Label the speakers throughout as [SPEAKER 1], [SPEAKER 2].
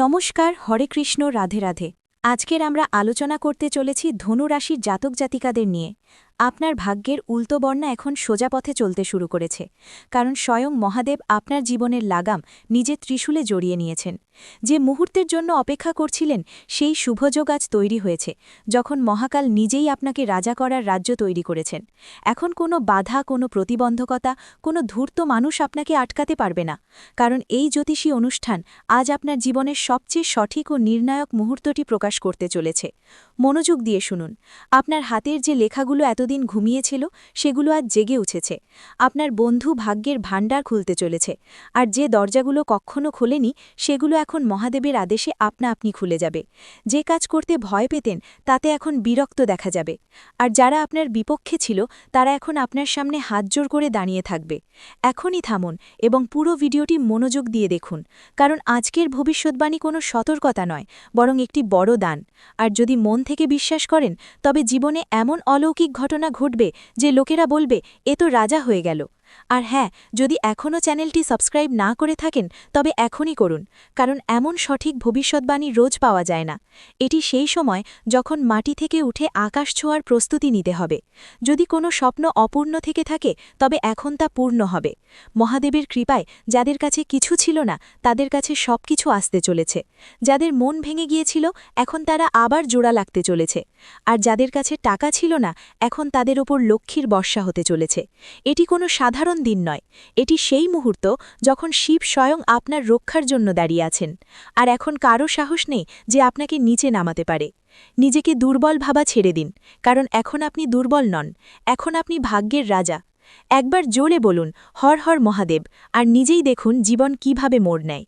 [SPEAKER 1] নমস্কার হরে কৃষ্ণ রাধে রাধে। আজকের আমরা আলোচনা করতে চলেছি ধনুরাশির জাতক জাতিকাদের নিয়ে। আপনার ভাগ্যের উল্টো বর্ণা এখন সোজা পথে চলতে শুরু করেছে, কারণ স্বয়ং মহাদেব আপনার জীবনের লাগাম নিজে ত্রিশূলে জড়িয়ে নিয়েছেন। যে মুহূর্তের জন্য অপেক্ষা করছিলেন, সেই শুভযোগ আজ তৈরি হয়েছে, যখন মহাকাল নিজেই আপনাকে রাজা করার রাজ্য তৈরি করেছেন। এখন কোনো বাধা, কোনো প্রতিবন্ধকতা, কোনো ধূর্ত মানুষ আপনাকে আটকাতে পারবে না, কারণ এই জ্যোতিষী অনুষ্ঠান আজ আপনার জীবনের সবচেয়ে সঠিক ও নির্ণায়ক মুহূর্তটি প্রকাশ করতে চলেছে। মনোযোগ দিয়ে শুনুন, আপনার হাতের যে লেখাগুলো এতদিন ঘুমিয়েছিল, সেগুলো আজ জেগে উঠেছে। আপনার বন্ধু ভাগ্যের ভাণ্ডার খুলতে চলেছে। আর যে দরজাগুলো কখনো খোলেনি, সেগুলো এখন মহাদেবের আদেশে আপনা আপনি খুলে যাবে। যে কাজ করতে ভয় পেতেন, তাতে এখন বিরক্ত দেখা যাবে। আর যারা আপনার বিপক্ষে ছিল, তারা এখন আপনার সামনে হাতজোর করে দাঁড়িয়ে থাকবে। এখনই থামুন এবং পুরো ভিডিওটি মনোযোগ দিয়ে দেখুন। কারণ আজকের ভবিষ্যৎবাণী কোনো সতর্কতা নয়, বরং একটি বড় দান। আর যদি মন থেকে বিশ্বাস করেন, তবে জীবনে এমন অলৌকিক ঘটনা ঘটবে যে লোকেরা বলবে এ তো রাজা হয়ে গেল। আর হ্যাঁ যদি এখনও চ্যানেলটি সাবস্ক্রাইব না করে থাকেন, তবে এখনই করুন, কারণ এমন সঠিক ভবিষ্যৎবাণী রোজ পাওয়া যায় না। এটি সেই সময় যখন মাটি থেকে উঠে আকাশ ছোঁয়ার প্রস্তুতি নিতে হবে। যদি কোনো স্বপ্ন অপূর্ণ থেকে থাকে, তবে এখন তা পূর্ণ হবে। মহাদেবের কৃপায় যাদের কাছে কিছু ছিল না, তাদের কাছে সব কিছু আসতে চলেছে। যাদের মন ভেঙে গিয়েছিল, এখন তারা আবার জোড়া লাগতে চলেছে। আর যাদের কাছে টাকা ছিল না, এখন তাদের ওপর লক্ষ্মীর বর্ষা হতে চলেছে। এটি কোনো সাধারণ দিন নয়, এটি সেই মুহূর্ত যখন শিব স্বয়ং আপনার রক্ষার জন্য দাঁড়িয়ে আছেন, আর এখন কারও সাহস নেই যে আপনাকে নিচে নামাতে পারে। নিজেকে দুর্বল ভাবা ছেড়ে দিন, কারণ এখন আপনি দুর্বল নন, এখন আপনি ভাগ্যের রাজা। একবার জোরে বলুন, হর হর মহাদেব, আর নিজেই দেখুন জীবন কীভাবে মোড় নেয়।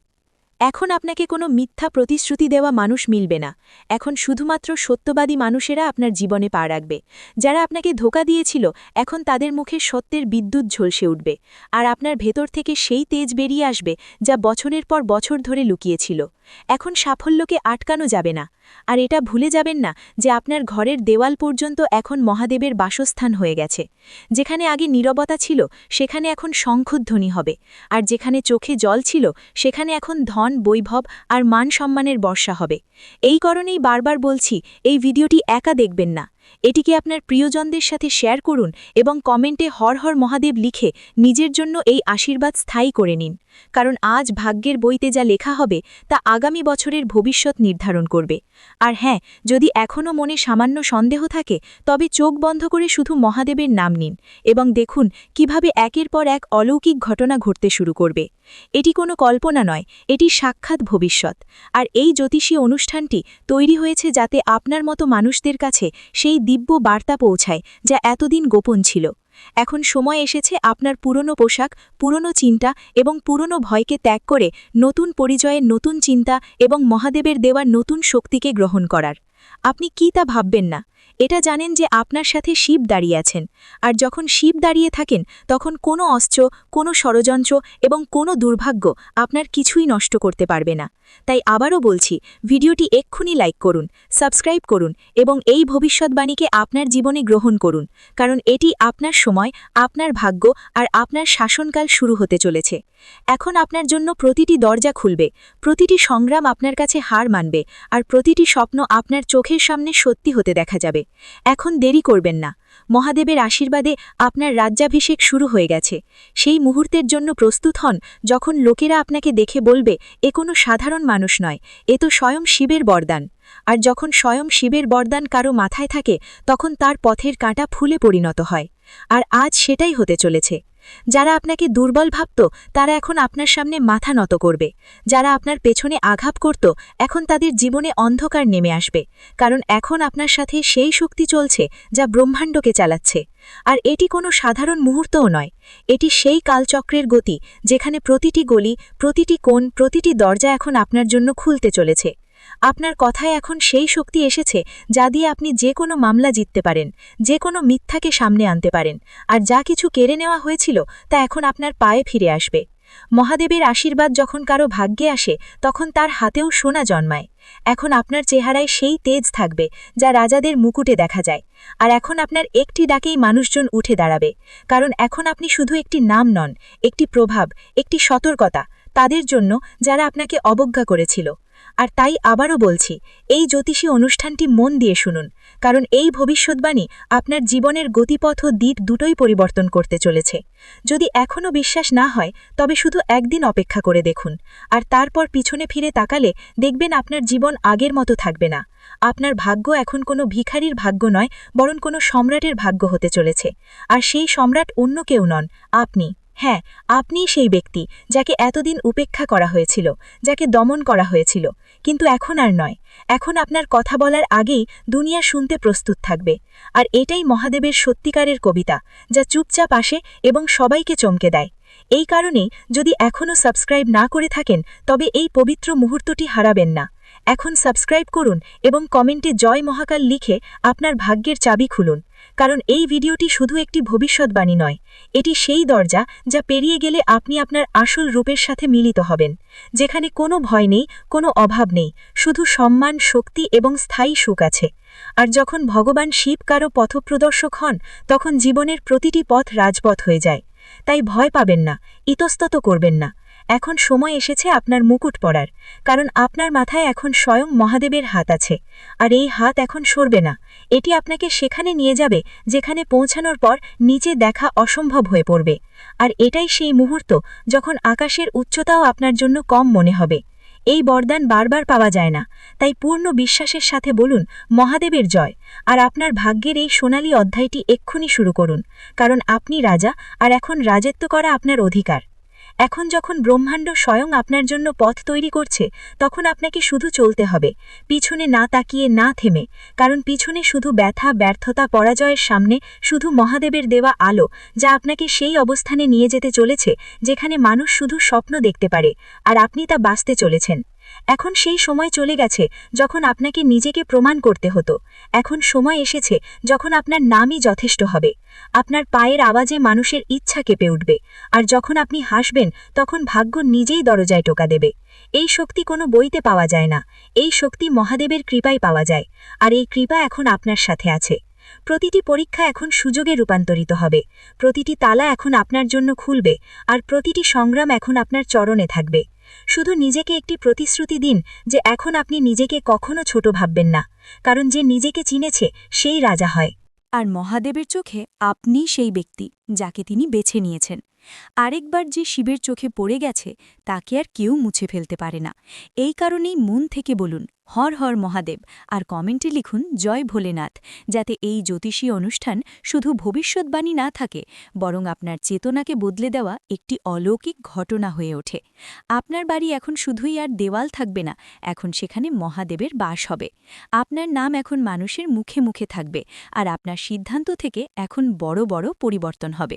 [SPEAKER 1] এখন আপনাকে কোনো মিথ্যা প্রতিশ্রুতি দেওয়া মানুষ মিলবে না। এখন শুধুমাত্র সত্যবাদী মানুষেরা আপনার জীবনে পা রাখবে। যারা আপনাকে ধোকা দিয়েছিল, এখন তাদের মুখে সত্যের বিদ্যুৎ ঝলসে উঠবে। আর আপনার ভেতর থেকে সেই তেজ বেরিয়ে আসবে, যা বছরের পর বছর ধরে লুকিয়েছিল। এখন সাফল্যকে আটকানো যাবে না। আর এটা ভুলে যাবেন না যে আপনার ঘরের দেওয়াল পর্যন্ত এখন মহাদেবের বাসস্থান হয়ে গেছে। যেখানে আগে নীরবতা ছিল, সেখানে এখন শঙ্খধ্বনি হবে। আর যেখানে চোখে জল ছিল, সেখানে এখন ধন, বৈভব আর মান সম্মানের বর্ষা হবে। এই কারণেই বারবার বলছি, এই ভিডিওটি একা দেখবেন না। এটিকে আপনার প্রিয়জনদের সাথে শেয়ার করুন এবং কমেন্টে হর হর মহাদেব লিখে নিজের জন্য এই আশীর্বাদ স্থায়ী করে নিন। কারণ আজ ভাগ্যের বইতে যা লেখা হবে, তা আগামী বছরের ভবিষ্যৎ নির্ধারণ করবে। আর হ্যাঁ যদি এখনও মনে সামান্য সন্দেহ থাকে, তবে চোখ বন্ধ করে শুধু মহাদেবের নাম নিন এবং দেখুন কীভাবে একের পর এক অলৌকিক ঘটনা ঘটতে শুরু করবে। এটি কোনো কল্পনা নয়, এটি সাক্ষাৎ ভবিষ্যৎ। আর এই জ্যোতিষী অনুষ্ঠানটি তৈরি হয়েছে যাতে আপনার মতো মানুষদের কাছে সেই দিব্য বার্তা পৌঁছায়, যা এতদিন গোপন ছিল। এখন সময় এসেছে আপনার পুরনো পোশাক, পুরনো চিন্তা এবং পুরনো ভয়কে ত্যাগ করে নতুন পরিচয়ের নতুন চিন্তা এবং মহাদেবের দেওয়ার নতুন শক্তিকে গ্রহণ করার। আপনি কি তা ভাববেন না? এটা জানেন যে আপনার সাথে শিব দাঁড়িয়ে আছেন। আর যখন শিব দাঁড়িয়ে থাকেন, তখন কোনো অস্ত্র, কোনো ষড়যন্ত্র এবং কোনো দুর্ভাগ্য আপনার কিছুই নষ্ট করতে পারবে না। তাই আবারও বলছি, ভিডিওটি এক্ষুনি লাইক করুন, সাবস্ক্রাইব করুন এবং এই ভবিষ্যৎবাণীকে আপনার জীবনে গ্রহণ করুন, কারণ এটি আপনার সময়, আপনার ভাগ্য আর আপনার শাসনকাল শুরু হতে চলেছে। এখন আপনার জন্য প্রতিটি দরজা খুলবে, প্রতিটি সংগ্রাম আপনার কাছে হার মানবে, আর প্রতিটি স্বপ্ন আপনার চোখের সামনে সত্যি হতে দেখা যাবে। এখন দেরি করবেন না। মহাদেবের আশীর্বাদে আপনার রাজ্যাভিষেক শুরু হয়ে গেছে। সেই মুহূর্তের জন্য প্রস্তুত হন যখন লোকেরা আপনাকে দেখে বলবে, এ কোনো সাধারণ মানুষ নয়। এ তো স্বয়ং শিবের বরদান। আর যখন স্বয়ং শিবের বরদান কারও মাথায় থাকে, তখন তার পথের কাঁটা ফুলে পরিণত হয়। আর আজ সেটাই হতে চলেছে। যারা আপনাকে দুর্বল ভাবত, তারা এখন আপনার সামনে মাথা নত করবে। যারা আপনার পেছনে আঘাত করত, এখন তাদের জীবনে অন্ধকার নেমে আসবে। কারণ এখন আপনার সাথে সেই শক্তি চলছে, যা ব্রহ্মাণ্ডকে চালাচ্ছে। আর এটি কোনো সাধারণ মুহূর্তও নয়। এটি সেই কালচক্রের গতি, যেখানে প্রতিটি গলি, প্রতিটি কোণ, প্রতিটি দরজা এখন আপনার জন্য খুলতে চলেছে। আপনার কথায় এখন সেই শক্তি এসেছে যা দিয়ে আপনি যে কোনো মামলা জিততে পারেন, যে কোনো মিথ্যাকে সামনে আনতে পারেন, আর যা কিছু কেড়ে নেওয়া হয়েছিল তা এখন আপনার পায়ে ফিরে আসবে। মহাদেবের আশীর্বাদ যখন কারও ভাগ্যে আসে, তখন তার হাতেও সোনা জন্মায়। এখন আপনার চেহারায় সেই তেজ থাকবে যা রাজাদের মুকুটে দেখা যায়, আর এখন আপনার একটি ডাকেই মানুষজন উঠে দাঁড়াবে, কারণ এখন আপনি শুধু একটি নাম নন, একটি প্রভাব, একটি সতর্কতা, তাদের জন্য যারা আপনাকে অবজ্ঞা করেছিল।
[SPEAKER 2] আর তাই আবারও বলছি, এই জ্যোতিষী অনুষ্ঠানটি মন দিয়ে শুনুন, কারণ এই ভবিষ্যৎবাণী আপনার জীবনের গতিপথ ও দিক দুটোই পরিবর্তন করতে চলেছে। যদি এখনও বিশ্বাস না হয়, তবে শুধু একদিন অপেক্ষা করে দেখুন, আর তারপর পিছনে ফিরে তাকালে দেখবেন আপনার জীবন আগের মতো থাকবে না। আপনার ভাগ্য এখন কোনো ভিখারির ভাগ্য নয়, বরং কোনো সম্রাটের ভাগ্য হতে চলেছে, আর সেই সম্রাট অন্য কেউ নন, আপনি। হ্যাঁ আপনিই সেই ব্যক্তি যাকে এতদিন উপেক্ষা করা হয়েছিল, যাকে দমন করা হয়েছিল। কিন্তু এখন আর নয়। এখন আপনার কথা বলার আগেই দুনিয়া শুনতে প্রস্তুত থাকবে। আর এটাই মহাদেবের সত্যিকারের কবিতা, যা চুপচাপ আসে এবং সবাইকে চমকে দেয়। এই কারণেই যদি এখনও সাবস্ক্রাইব না করে থাকেন, তবে এই পবিত্র মুহূর্তটি হারাবেন না। এখন সাবস্ক্রাইব করুন এবং কমেন্টে জয় মহাকাল লিখে আপনার ভাগ্যের চাবি খুলুন। কারণ এই ভিডিওটি শুধু একটি ভবিষ্যৎবাণী নয়, এটি সেই দরজা যা পেরিয়ে গেলে আপনি আপনার আসল রূপের সাথে মিলিত হবেন, যেখানে কোনো ভয় নেই, কোনো অভাব নেই, শুধু সম্মান, শক্তি এবং স্থায়ী সুখ আছে। আর যখন ভগবান শিব কারও পথপ্রদর্শক হন, তখন জীবনের প্রতিটি পথ রাজপথ হয়ে যায়। তাই ভয় পাবেন না, ইতস্তত করবেন না। এখন সময় এসেছে আপনার মুকুট পড়ার কারণ আপনার মাথায় এখন স্বয়ং মহাদেবের হাত আছে, আর এই হাত এখন সরবে না। এটি আপনাকে সেখানে নিয়ে যাবে, যেখানে পৌঁছানোর পর নিচে দেখা অসম্ভব হয়ে পড়বে। আর এটাই সেই মুহূর্ত যখন আকাশের উচ্চতাও আপনার জন্য কম মনে হবে। এই বরদান বারবার পাওয়া যায় না, তাই পূর্ণ বিশ্বাসের সাথে বলুন, মহাদেবের জয়। আর আপনার ভাগ্যের এই সোনালী অধ্যায়টি এক্ষুনি শুরু করুন, কারণ আপনি রাজা, আর এখন রাজত্ব করা আপনার অধিকার। এখন যখন ব্রহ্মাণ্ড স্বয়ং আপনার জন্য পথ তৈরি করছে, তখন আপনাকে শুধু চলতে হবে। পিছনে না তাকিয়ে না থেমে। কারণ পিছনে শুধু ব্যথা, ব্যর্থতা, পরাজয়ের সামনে শুধু মহাদেবের দেওয়া আলো, যা আপনাকে সেই অবস্থানে নিয়ে যেতে চলেছে, যেখানে মানুষ শুধু স্বপ্ন দেখতে পারে, আর আপনি তা বাঁচতে চলেছেন। এখন সেই সময় চলে গেছে যখন আপনাকে নিজেকে প্রমাণ করতে হতো। এখন সময় এসেছে যখন আপনার নামই যথেষ্ট হবে। আপনার পায়ের আওয়াজে মানুষের ইচ্ছা কেঁপে উঠবে। আর যখন আপনি হাসবেন, তখন ভাগ্য নিজেই দরজায় টোকা দেবে। এই শক্তি কোনো বইতে পাওয়া যায় না। এই শক্তি মহাদেবের কৃপায় পাওয়া যায়। আর এই কৃপা এখন আপনার সাথে আছে। প্রতিটি পরীক্ষা এখন সুযোগে রূপান্তরিত হবে। প্রতিটি তালা এখন আপনার জন্য খুলবে। আর প্রতিটি সংগ্রাম এখন আপনার চরণে থাকবে। শুধু নিজেকে একটি প্রতিশ্রুতি দিন যে এখন আপনি নিজেকে কখনো ছোট ভাববেন না, কারণ যে নিজেকে চিনেছে সেই রাজা হয়।
[SPEAKER 1] আর মহাদেবের চোখে আপনি সেই ব্যক্তি যাকে তিনি বেছে নিয়েছেন। আরেকবার যে শিবের চোখে পড়ে গেছে, তাকে আর কেউ মুছে ফেলতে পারে না। এই কারণেই মন থেকে বলুন হর হর মহাদেব, আর কমেন্টে লিখুন, জয় ভোলেনাথ যাতে এই জ্যোতিষী অনুষ্ঠান শুধু ভবিষ্যৎবাণী না থাকে, বরং আপনার চেতনাকে বদলে দেওয়া একটি অলৌকিক ঘটনা হয়ে ওঠে। আপনার বাড়ি এখন শুধুই আর দেওয়াল থাকবে না, এখন সেখানে মহাদেবের বাস হবে। আপনার নাম এখন মানুষের মুখে মুখে থাকবে, আর আপনার সিদ্ধান্ত থেকে এখন বড় বড় পরিবর্তন হবে।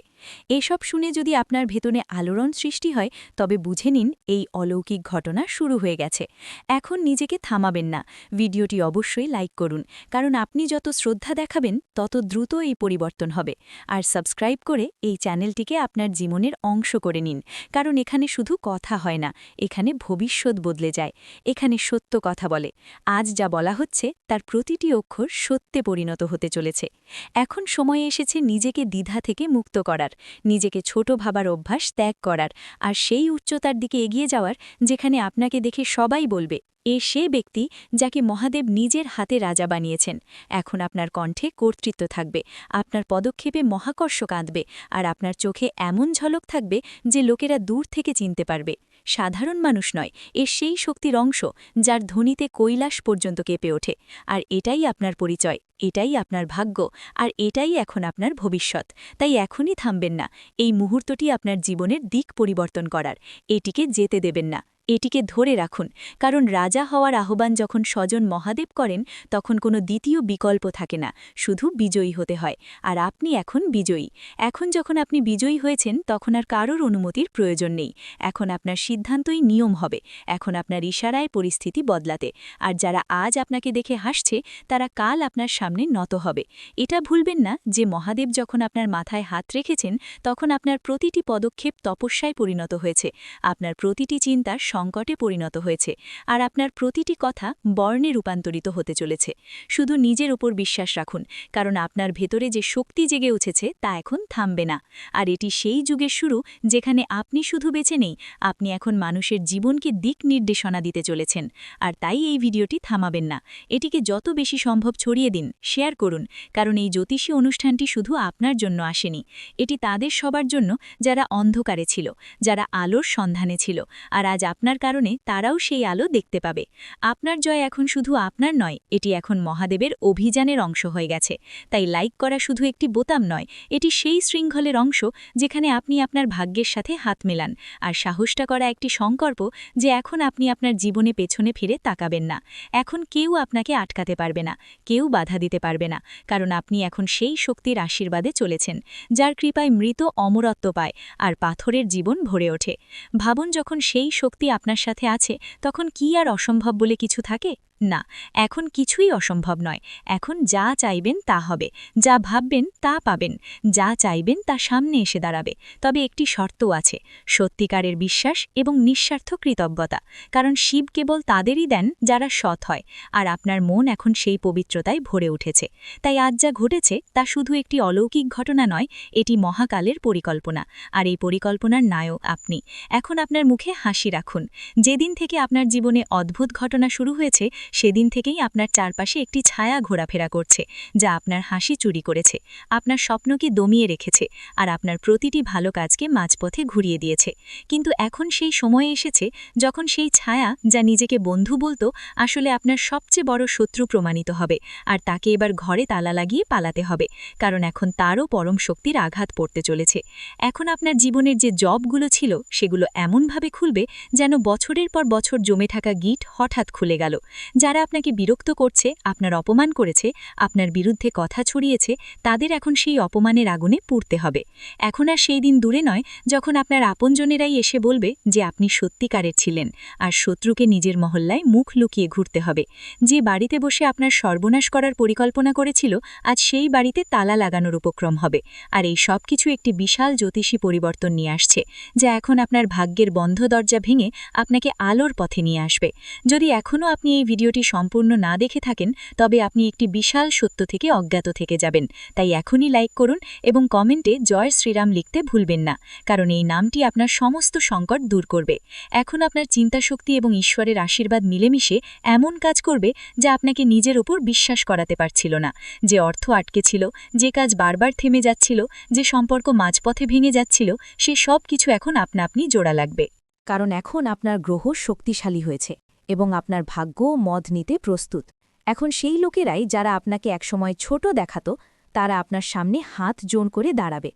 [SPEAKER 1] এসব শুনে যদি আপনার ভেতরে আলোড়ন সৃষ্টি হয়, তবে বুঝে নিন, এই অলৌকিক ঘটনা শুরু হয়ে গেছে। এখন নিজেকে থামাবেন না। ভিডিওটি অবশ্যই লাইক করুন। কারণ আপনি যত শ্রদ্ধা দেখাবেন, তত দ্রুত এই পরিবর্তন হবে। আর সাবস্ক্রাইব করে এই চ্যানেলটিকে আপনার জীবনের অংশ করে নিন। কারণ এখানে শুধু কথা হয় না, এখানে ভবিষ্যৎ বদলে যায়। এখানে সত্য কথা বলে। আজ যা বলা হচ্ছে, তার প্রতিটি অক্ষর সত্যে পরিণত হতে চলেছে। এখন সময় এসেছে নিজেকে দ্বিধা থেকে মুক্ত করার, নিজেকে ছোট ভাবার অভ্যাস ত্যাগ করার। আর সেই উচ্চতার দিকে এগিয়ে যাওয়ার, যেখানে আপনাকে দেখে সবাই বলবে এ সে ব্যক্তি যাকে মহাদেব নিজের হাতে রাজা বানিয়েছেন। এখন আপনার কণ্ঠে কর্তৃত্ব থাকবে, আপনার পদক্ষেপে মহাকর্ষ কাঁদবে আর আপনার চোখে এমন ঝলক থাকবে যে লোকেরা দূর থেকে চিনতে পারবে। সাধারণ মানুষ নয়, এ সেই শক্তির অংশ যার ধ্বনিতে কৈলাস পর্যন্ত কেঁপে ওঠে। আর এটাই আপনার পরিচয়, এটাই আপনার ভাগ্য আর এটাই এখন আপনার ভবিষ্যৎ। তাই এখনই থামবেন না, এই মুহূর্তটি আপনার জীবনের দিক পরিবর্তন করার, এটিকে যেতে দেবেন না। এটিকে ধরে রাখুন, কারণ রাজা হওয়ার আহ্বান যখন স্বজন মহাদেব করেন, তখন কোনো দ্বিতীয় বিকল্প থাকে না, শুধু বিজয়ী হতে হয়, আর আপনি এখন বিজয়ী। এখন যখন আপনি বিজয়ী হয়েছেন, তখন আর কারোর অনুমতির প্রয়োজন নেই। এখন আপনার সিদ্ধান্তই নিয়ম হবে, এখন আপনার ইশারায় পরিস্থিতি বদলাতে, আর যারা আজ আপনাকে দেখে হাসছে, তারা কাল আপনার সামনে নত হবে। এটা ভুলবেন না যে মহাদেব যখন আপনার মাথায় হাত রেখেছেন, তখন আপনার প্রতিটি পদক্ষেপ তপস্যায় পরিণত হয়েছে। আপনার প্রতিটি চিন্তা সংকটে পরিণত হয়েছে আর আপনার প্রতিটি কথা বর্ণে রূপান্তরিত হতে চলেছে। শুধু নিজের ওপর বিশ্বাস রাখুন, কারণ আপনার ভেতরে যে শক্তি জেগে উঠেছে তা এখন থামবে না। আর এটি সেই যুগের শুরু যেখানে আপনি শুধু বেছে নেই, আপনি এখন মানুষের জীবনকে দিক নির্দেশনা দিতে চলেছেন। আর তাই এই ভিডিওটি থামাবেন না। এটিকে যত বেশি সম্ভব ছড়িয়ে দিন, শেয়ার করুন, কারণ এই জ্যোতিষী অনুষ্ঠানটি শুধু আপনার জন্য আসেনি। এটি তাদের সবার জন্য যারা অন্ধকারে ছিল, যারা আলোর সন্ধানে ছিল, আর আজ আপনার কারণে তারাও সেই আলো দেখতে পাবে। আপনার জয় এখন শুধু আপনার নয়, এটি এখন মহাদেবের অভিযানের অংশ হয়ে গেছে। তাই লাইক করা শুধু একটি বোতাম নয়, এটি সেই শৃঙ্খলের অংশ যেখানে আপনি আপনার ভাগ্যের সাথে হাত মেলান। আর সাহসটা করা একটি সংকল্প যে এখন আপনি আপনার জীবনে পেছনে ফিরে তাকাবেন না। এখন কেউ আপনাকে আটকাতে পারবে না, কেউ বাধা দিতে পারবে না, কারণ আপনি এখন সেই শক্তির আশীর্বাদে চলেছেন, যার কৃপায় মৃত অমরত্ব পায় আর পাথরের জীবন ভরে ওঠে। ভাবুন যখন সেই শক্তি আপনার সাথে আছে তখন কি আর অসম্ভব বলে কিছু থাকে? না, এখন কিছুই অসম্ভব নয়। এখন যা চাইবেন তা হবে। যা ভাববেন তা পাবেন। যা চাইবেন তা সামনে এসে দাঁড়াবে। তবে একটি শর্তও আছে, সত্যিকারের বিশ্বাস এবং নিঃস্বার্থ কৃতজ্ঞতা। কারণ শিব কেবল তাদেরই দেন যারা সৎ হয়, আর আপনার মন এখন সেই পবিত্রতায় ভরে উঠেছে। তাই আজ যা ঘটেছে তা শুধু একটি অলৌকিক ঘটনা নয়, এটি মহাকালের পরিকল্পনা। আর এই পরিকল্পনার নায়ক আপনি। এখন আপনার মুখে হাসি রাখুন। যেদিন থেকে আপনার জীবনে অদ্ভুত ঘটনা শুরু হয়েছে সেদিন থেকেই আপনার চারপাশে একটি ছায়া ঘোরাফেরা করছে, যা আপনার হাসি চুরি করেছে, আপনার স্বপ্নকে দমিয়ে রেখেছে, আর আপনার প্রতিটি ভালো কাজকে মাঝপথে ঘুরিয়ে দিয়েছে। কিন্তু এখন সেই সময় এসেছে যখন সেই ছায়া, যা নিজেকে বন্ধু বলতো, আসলে আপনার সবচেয়ে বড় শত্রু প্রমাণিত হবে, আর তাকে এবার ঘরে তালা লাগিয়ে পালাতে হবে, কারণ এখন তারও পরম শক্তির আঘাত পড়তে চলেছে। এখন আপনার জীবনের যে জবগুলো ছিল, সেগুলো এমনভাবে খুলবে যেন বছরের পর বছর জমে থাকা গিট হঠাৎ খুলে গেল। যারা আপনাকে বিরক্ত করছে, আপনার অপমান করেছে, আপনার বিরুদ্ধে কথা ছড়িয়েছে, তাদের এখন সেই অপমানের আগুনে পুড়তে হবে। এখন আর সেই দিন দূরে নয় যখন আপনার আপনজনেরাই এসে বলবে যে আপনি সত্যিকারের ছিলেন আর শত্রুকে নিজের মহল্লায় মুখ লুকিয়ে ঘুরতে হবে। যে বাড়িতে বসে আপনার সর্বনাশ করার পরিকল্পনা করেছিল, আজ সেই বাড়িতে তালা লাগানোর উপক্রম হবে। আর এই সব কিছু একটি বিশাল জ্যোতিষী পরিবর্তন নিয়ে আসছে, যা এখন আপনার ভাগ্যের বন্ধ দরজা ভেঙে আপনাকে আলোর পথে নিয়ে আসবে। যদি এখনও আপনি এই ভিডিওটি সম্পূর্ণ না দেখে থাকেন, তবে আপনি একটি বিশাল সত্য থেকে অজ্ঞাত থেকে যাবেন। তাই এখনই লাইক করুন এবং কমেন্টে জয় শ্রীরাম লিখতে ভুলবেন না, কারণ এই নামটি আপনার সমস্ত সংকট দূর করবে। এখন আপনার চিন্তাশক্তি এবং ঈশ্বরের আশীর্বাদ মিলেমিশে এমন কাজ করবে যা আপনাকে নিজের ওপর বিশ্বাস করাতে পারছিল না। যে অর্থ আটকে ছিল, যে কাজ বারবার থেমে যাচ্ছিল, যে সম্পর্ক মাঝপথে ভেঙে যাচ্ছিল, সে সব কিছু এখন আপনা আপনি জোড়া লাগবে।
[SPEAKER 2] কারণ এখন আপনার গ্রহ শক্তিশালী হয়েছে। এবং আপনার ভাগ্য মদ নিতে প্রস্তুত। এখন সেই লোকেরাই যারা আপনাকে একসময় ছোট দেখাতো, তারা আপনার সামনে হাত জোন করে দাঁড়াবে।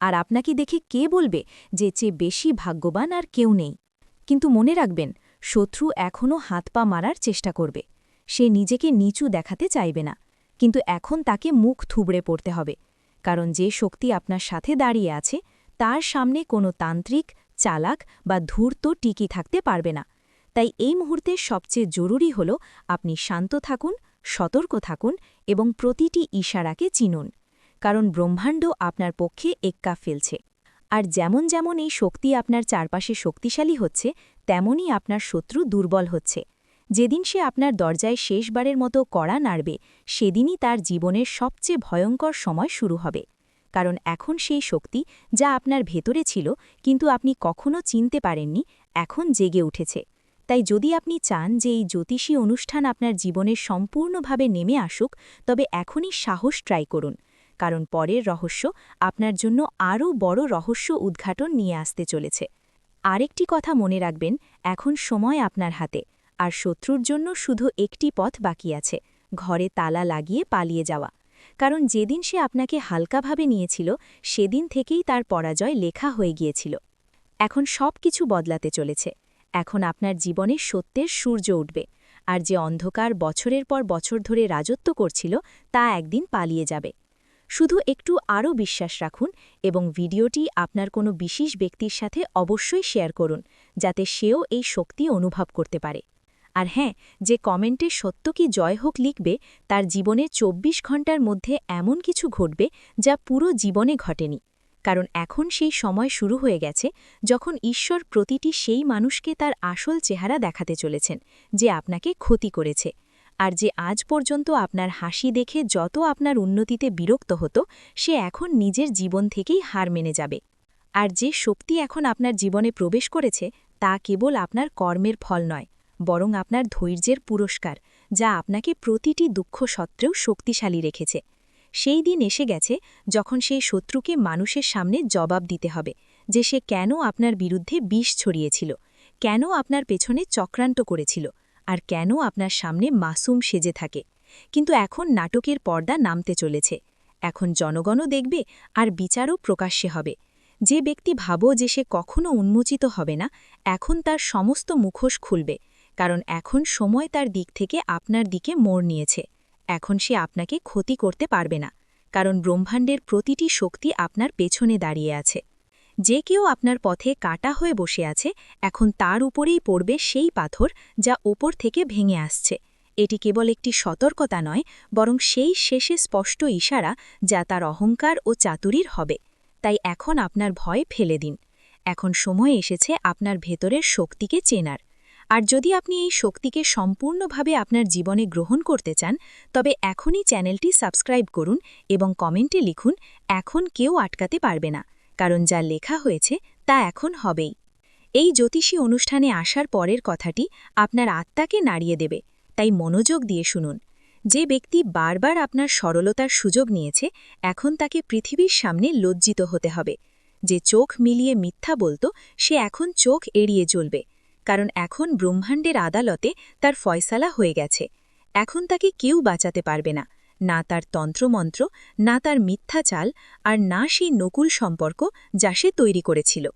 [SPEAKER 2] আর আপনাকে দেখে কে বলবে যে চেয়ে বেশি ভাগ্যবান আর কেউ নেই। কিন্তু মনে রাখবেন, শত্রু এখনও হাত পা মারার চেষ্টা করবে। সে নিজেকে নিচু দেখাতে চাইবে না। কিন্তু এখন তাকে মুখ থুবড়ে পড়তে হবে। কারণ যে শক্তি আপনার সাথে দাঁড়িয়ে আছে, তার সামনে কোনো তান্ত্রিক, চালাক বা ধূর্ত টিকি থাকতে পারবে না। তাই এই মুহূর্তে সবচেয়ে জরুরি হল আপনি শান্ত থাকুন, সতর্ক থাকুন এবং প্রতিটি ইশারাকে চিনুন, কারণ ব্রহ্মাণ্ড আপনার পক্ষে এক্কা ফেলছে। আর যেমন যেমন এই শক্তি আপনার চারপাশে শক্তিশালী হচ্ছে, তেমনই আপনার শত্রু দুর্বল হচ্ছে। যেদিন সে আপনার দরজায় শেষবারের মতো কড়া নাড়বে, সেদিনই তার জীবনের সবচেয়ে ভয়ঙ্কর সময় শুরু হবে। কারণ এখন সেই শক্তি যা আপনার ভেতরে ছিল, কিন্তু আপনি কখনো চিনতে পারেননি, এখন জেগে উঠেছে। তাই যদি আপনি চান যে এই জ্যোতিষী অনুষ্ঠান আপনার জীবনের সম্পূর্ণভাবে নেমে আসুক, তবে এখনই সাহস ট্রাই করুন। কারণ পরের রহস্য আপনার জন্য আরও বড় রহস্য উদ্ঘাটন নিয়ে আসতে চলেছে। আরেকটি কথা মনে রাখবেন, এখন সময় আপনার হাতে, আর শত্রুর জন্য শুধু একটি পথ বাকি আছে, ঘরে তালা লাগিয়ে পালিয়ে যাওয়া। কারণ যেদিন সে আপনাকে হালকাভাবে নিয়েছিল, সেদিন থেকেই তার পরাজয় লেখা হয়ে গিয়েছিল। এখন সব কিছু বদলাতে চলেছে। এখন আপনার জীবনে সত্যের সূর্য উঠবে, আর যে অন্ধকার বছরের পর বছর ধরে রাজত্ব করছিল, তা একদিন পালিয়ে যাবে। শুধু একটু আরও বিশ্বাস রাখুন এবং ভিডিওটি আপনার কোনো বিশেষ ব্যক্তির সাথে অবশ্যই শেয়ার করুন, যাতে সেও এই শক্তি অনুভব করতে পারে। আর হ্যাঁ যে কমেন্টে সত্য কি জয় হোক লিখবে, তার জীবনে ২৪ ঘণ্টার মধ্যে এমন কিছু ঘটবে যা পুরো জীবনে ঘটেনি।
[SPEAKER 1] কারণ এখন সেই সময় শুরু হয়ে গেছে যখন ঈশ্বর প্রতিটি সেই মানুষকে তার আসল চেহারা দেখাতে চলেছেন, যে আপনাকে ক্ষতি করেছে। আর যে আজ পর্যন্ত আপনার হাসি দেখে যত আপনার উন্নতিতে বিরক্ত হতো, সে এখন নিজের জীবন থেকেই হার মেনে যাবে। আর যে শক্তি এখন আপনার জীবনে প্রবেশ করেছে, তা কেবল আপনার কর্মের ফল নয়, বরং আপনার ধৈর্যের পুরস্কার, যা আপনাকে প্রতিটি দুঃখ সত্ত্বেও শক্তিশালী রেখেছে। সেই দিন এসে গেছে যখন সেই শত্রুকে মানুষের সামনে জবাব দিতে হবে যে সে কেন আপনার বিরুদ্ধে বিষ ছড়িয়েছিল, কেন আপনার পেছনে চক্রান্ত করেছিল আর কেন আপনার সামনে মাসুম সেজে থাকে। কিন্তু এখন নাটকের পর্দা নামতে চলেছে। এখন জনগণও দেখবে আর বিচারও প্রকাশ্যে হবে। যে ব্যক্তি ভাবো যে সে কখনো উন্মোচিত হবে না, এখন তার সমস্ত মুখোশ খুলবে, কারণ এখন সময় তার দিক থেকে আপনার দিকে মোড় নিয়েছে। এখন সে আপনাকে ক্ষতি করতে পারবে না, কারণ ব্রহ্মাণ্ডের প্রতিটি শক্তি আপনার পেছনে দাঁড়িয়ে আছে। যে কেউ আপনার পথে কাটা হয়ে বসে আছে, এখন তার উপরেই পড়বে সেই পাথর যা ওপর থেকে ভেঙে আসছে। এটি কেবল একটি সতর্কতা নয়, বরং সেই শেষে স্পষ্ট ইশারা যা তার অহংকার ও চাতুরির হবে। তাই এখন আপনার ভয় ফেলে দিন। এখন সময় এসেছে আপনার ভেতরের শক্তিকে চেনার। আর যদি আপনি এই শক্তিকে সম্পূর্ণভাবে আপনার জীবনে গ্রহণ করতে চান, তবে এখনই চ্যানেলটি সাবস্ক্রাইব করুন এবং কমেন্টে লিখুন, এখন কেউ আটকাতে পারবে না। কারণ যা লেখা হয়েছে, তা এখন হবেই। এই জ্যোতিষী অনুষ্ঠানে আসার পরের কথাটি আপনার আত্মাকে নাড়িয়ে দেবে, তাই মনোযোগ দিয়ে শুনুন। যে ব্যক্তি বারবার আপনার সরলতার সুযোগ নিয়েছে, এখন তাকে পৃথিবীর সামনে লজ্জিত হতে হবে। যে চোখ মিলিয়ে মিথ্যা বলতো, সে এখন চোখ এড়িয়ে চলবে। কারণ এখন ব্রহ্মাণ্ডের আদালতে তার ফয়সালা হয়ে গেছে। এখন তাকে কেউ বাঁচাতে পারবে না। না তার তন্ত্রমন্ত্র, না তার মিথ্যা চাল আর না সেই নকুল সম্পর্ক যা সে তৈরি করেছিল।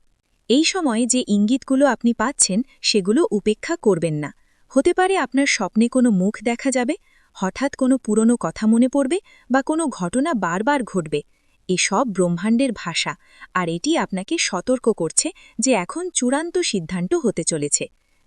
[SPEAKER 1] এই সময়ে যে ইঙ্গিতগুলো আপনি পাচ্ছেন, সেগুলো উপেক্ষা করবেন না। হতে পারে আপনার স্বপ্নে কোনো মুখ দেখা যাবে, হঠাৎ কোনো পুরনো কথা মনে পড়বে, বা কোনো ঘটনা বারবার ঘটবে। এসব ব্রহ্মাণ্ডের ভাষা, আর এটি আপনাকে সতর্ক করছে যে এখন চূড়ান্ত সিদ্ধান্ত হতে চলেছে।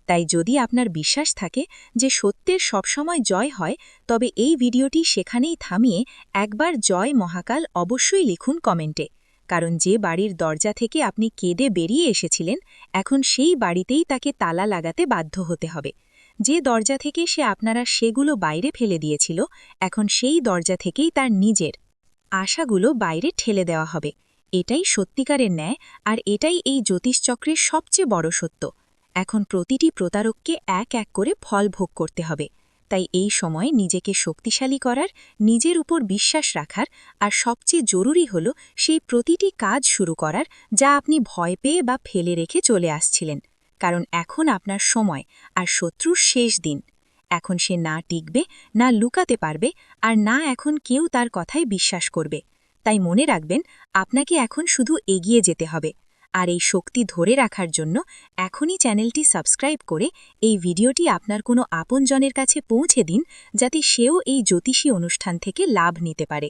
[SPEAKER 1] তাই যদি আপনার বিশ্বাস থাকে যে সত্যের সবসময় জয় হয়, তবে এই ভিডিওটি সেখানেই থামিয়ে একবার জয় মহাকাল অবশ্যই লিখুন কমেন্টে। কারণ যে বাড়ির দরজা থেকে আপনি কেঁদে বেরিয়ে এসেছিলেন, এখন সেই বাড়িতেই তাকে তালা লাগাতে বাধ্য হতে হবে। যে দরজা থেকে সে আপনারা সেগুলো বাইরে ফেলে দিয়েছিল, এখন সেই দরজা থেকেই তার নিজের। আশাগুলো বাইরে ঠেলে দেওয়া হবে। এটাই সত্যিকারের ন্যায় আর এটাই এই জ্যোতিষচক্রের সবচেয়ে বড় সত্য। এখন প্রতিটি প্রতারককে এক এক করে ফল ভোগ করতে হবে। তাই এই সময় নিজেকে শক্তিশালী করার, নিজের উপর বিশ্বাস রাখার আর সবচেয়ে জরুরি হল সেই প্রতিটি কাজ শুরু করার যা আপনি ভয় পেয়ে বা ফেলে রেখে চলে আসছিলেন। কারণ এখন আপনার সময় আর শত্রুর শেষ দিন। এখন সে না টিকবে, না লুকাতে পারবে আর না এখন কেউ তার কথায় বিশ্বাস করবে। তাই মনে রাখবেন, আপনাকে এখন শুধু এগিয়ে যেতে হবে। আর এই শক্তি ধরে রাখার জন্য এখনই চ্যানেলটি সাবস্ক্রাইব করে এই ভিডিওটি আপনার কোনো আপনজনের কাছে পৌঁছে দিন, যাতে সেও এই জ্যোতিষী অনুষ্ঠান থেকে লাভ নিতে পারে।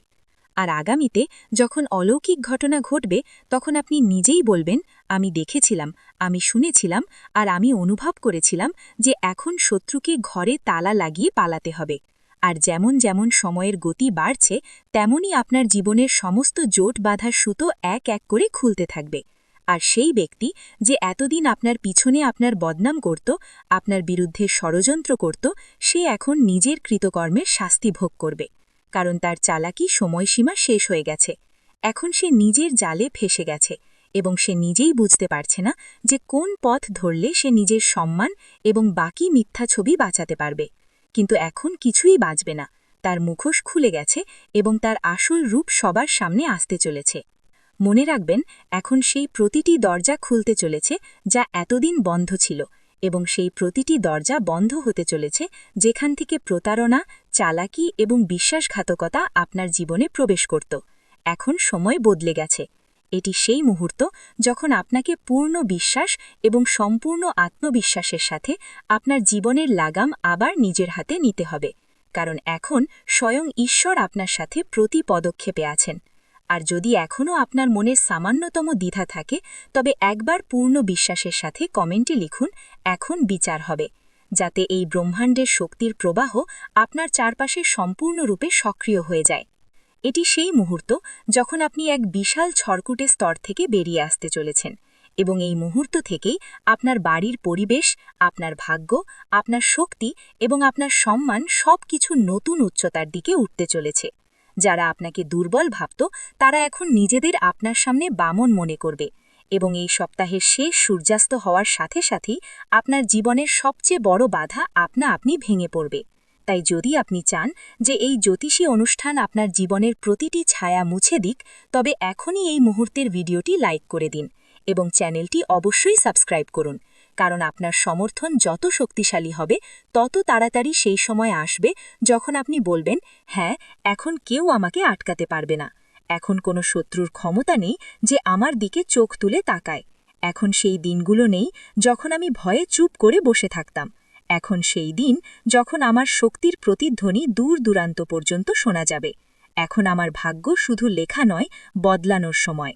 [SPEAKER 1] আর আগামীতে যখন অলৌকিক ঘটনা ঘটবে, তখন আপনি নিজেই বলবেন, আমি দেখেছিলাম, আমি শুনেছিলাম, আর আমি অনুভব করেছিলাম যে এখন শত্রুকে ঘরে তালা লাগিয়ে পালাতে হবে। আর যেমন যেমন সময়ের গতি বাড়ছে, তেমনই আপনার জীবনের সমস্ত জোট বাঁধার সুতো এক এক করে খুলতে থাকবে। আর সেই ব্যক্তি যে এতদিন আপনার পিছনে আপনার বদনাম করত, আপনার বিরুদ্ধে ষড়যন্ত্র করত, সে এখন নিজের কৃতকর্মের শাস্তি ভোগ করবে। কারণ তার চালাকি সময়সীমা শেষ হয়ে গেছে। এখন সে নিজের জালে ফেসে গেছে এবং সে নিজেই বুঝতে পারছে না যে কোন পথ ধরলে সে নিজের সম্মান এবং বাকি মিথ্যা ছবি বাঁচাতে পারবে। কিন্তু এখন কিছুই বাঁচবে না। তার মুখোশ খুলে গেছে এবং তার আসল রূপ সবার সামনে আসতে চলেছে। মনে রাখবেন, এখন সেই প্রতিটি দরজা খুলতে চলেছে যা এতদিন বন্ধ ছিল। এবং সেই প্রতিটি দরজা বন্ধ হতে চলেছে, যেখান থেকে প্রতারণা, চালাকি এবং বিশ্বাসঘাতকতা আপনার জীবনে প্রবেশ করত। এখন সময় বদলে গেছে। এটি সেই মুহূর্ত যখন আপনাকে পূর্ণ বিশ্বাস এবং সম্পূর্ণ আত্মবিশ্বাসের সাথে আপনার জীবনের লাগাম আবার নিজের হাতে নিতে হবে। কারণ এখন স্বয়ং ঈশ্বর আপনার সাথে প্রতি পদক্ষেপে আছেন। আর যদি এখনও আপনার মনে সামান্যতম দ্বিধা থাকে, তবে একবার পূর্ণ বিশ্বাসের সাথে কমেন্টে লিখুন, এখন বিচার হবে। যাতে এই ব্রহ্মাণ্ডের শক্তির প্রবাহ আপনার চারপাশে সম্পূর্ণরূপে সক্রিয় হয়ে যায়।
[SPEAKER 2] এটি সেই মুহূর্ত যখন আপনি এক বিশাল ছড়কুটে স্তর থেকে বেরিয়ে আসতে চলেছেন এবং এই মুহূর্ত থেকেই আপনার বাড়ির পরিবেশ, আপনার ভাগ্য, আপনার শক্তি এবং আপনার সম্মান সব কিছু নতুন উচ্চতার দিকে উঠতে চলেছে। যারা আপনাকে দুর্বল ভাবত, তারা এখন নিজেদের আপনার সামনে বামন মনে করবে এবং এই সপ্তাহের শেষ সূর্যাস্ত হওয়ার সাথে সাথেই আপনার জীবনের সবচেয়ে বড় বাধা আপনা আপনি ভেঙে পড়বে। তাই যদি আপনি চান যে এই জ্যোতিষী অনুষ্ঠান আপনার জীবনের প্রতিটি ছায়া মুছে দিক, তবে এখনই এই মুহূর্তের ভিডিওটি লাইক করে দিন এবং চ্যানেলটি অবশ্যই সাবস্ক্রাইব করুন। কারণ আপনার সমর্থন যত শক্তিশালী হবে, তত তাড়াতাড়ি সেই সময় আসবে যখন আপনি বলবেন হ্যাঁ এখন কেউ আমাকে আটকাতে পারবে না। এখন কোনো শত্রুর ক্ষমতা নেই যে আমার দিকে চোখ তুলে তাকায়। এখন সেই দিনগুলো নেই যখন আমি ভয়ে চুপ করে বসে থাকতাম। এখন সেই দিন যখন আমার শক্তির প্রতিধ্বনি দূর দূরান্ত পর্যন্ত শোনা যাবে। এখন আমার ভাগ্য শুধু লেখা নয়, বদলানোর সময়।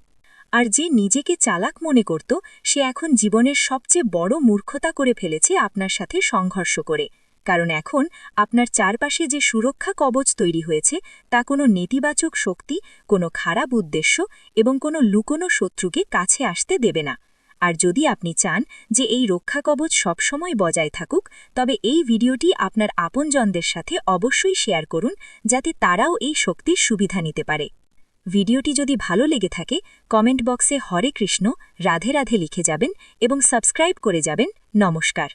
[SPEAKER 2] আর যে নিজেকে চালাক মনে করত, সে এখন জীবনের সবচেয়ে বড় মূর্খতা করে ফেলেছে আপনার সাথে সংঘর্ষ করে। কারণ এখন আপনার চারপাশে যে সুরক্ষা কবচ তৈরি হয়েছে, তা কোনো নেতিবাচক শক্তি, কোনো খারাপ উদ্দেশ্য এবং কোনো লুকোনো শত্রুকে কাছে আসতে দেবে না। আর যদি আপনি চান যে এই রক্ষা কবচ সবসময় বজায় থাকুক, তবে এই ভিডিওটি আপনার আপনজনদের সাথে অবশ্যই শেয়ার করুন, যাতে তারাও এই শক্তির সুবিধা নিতে পারে। ভিডিওটি যদি ভালো লেগে থাকে, কমেন্ট বক্সে হরে কৃষ্ণ, রাধে রাধে লিখে যাবেন এবং সাবস্ক্রাইব করে যাবেন। নমস্কার।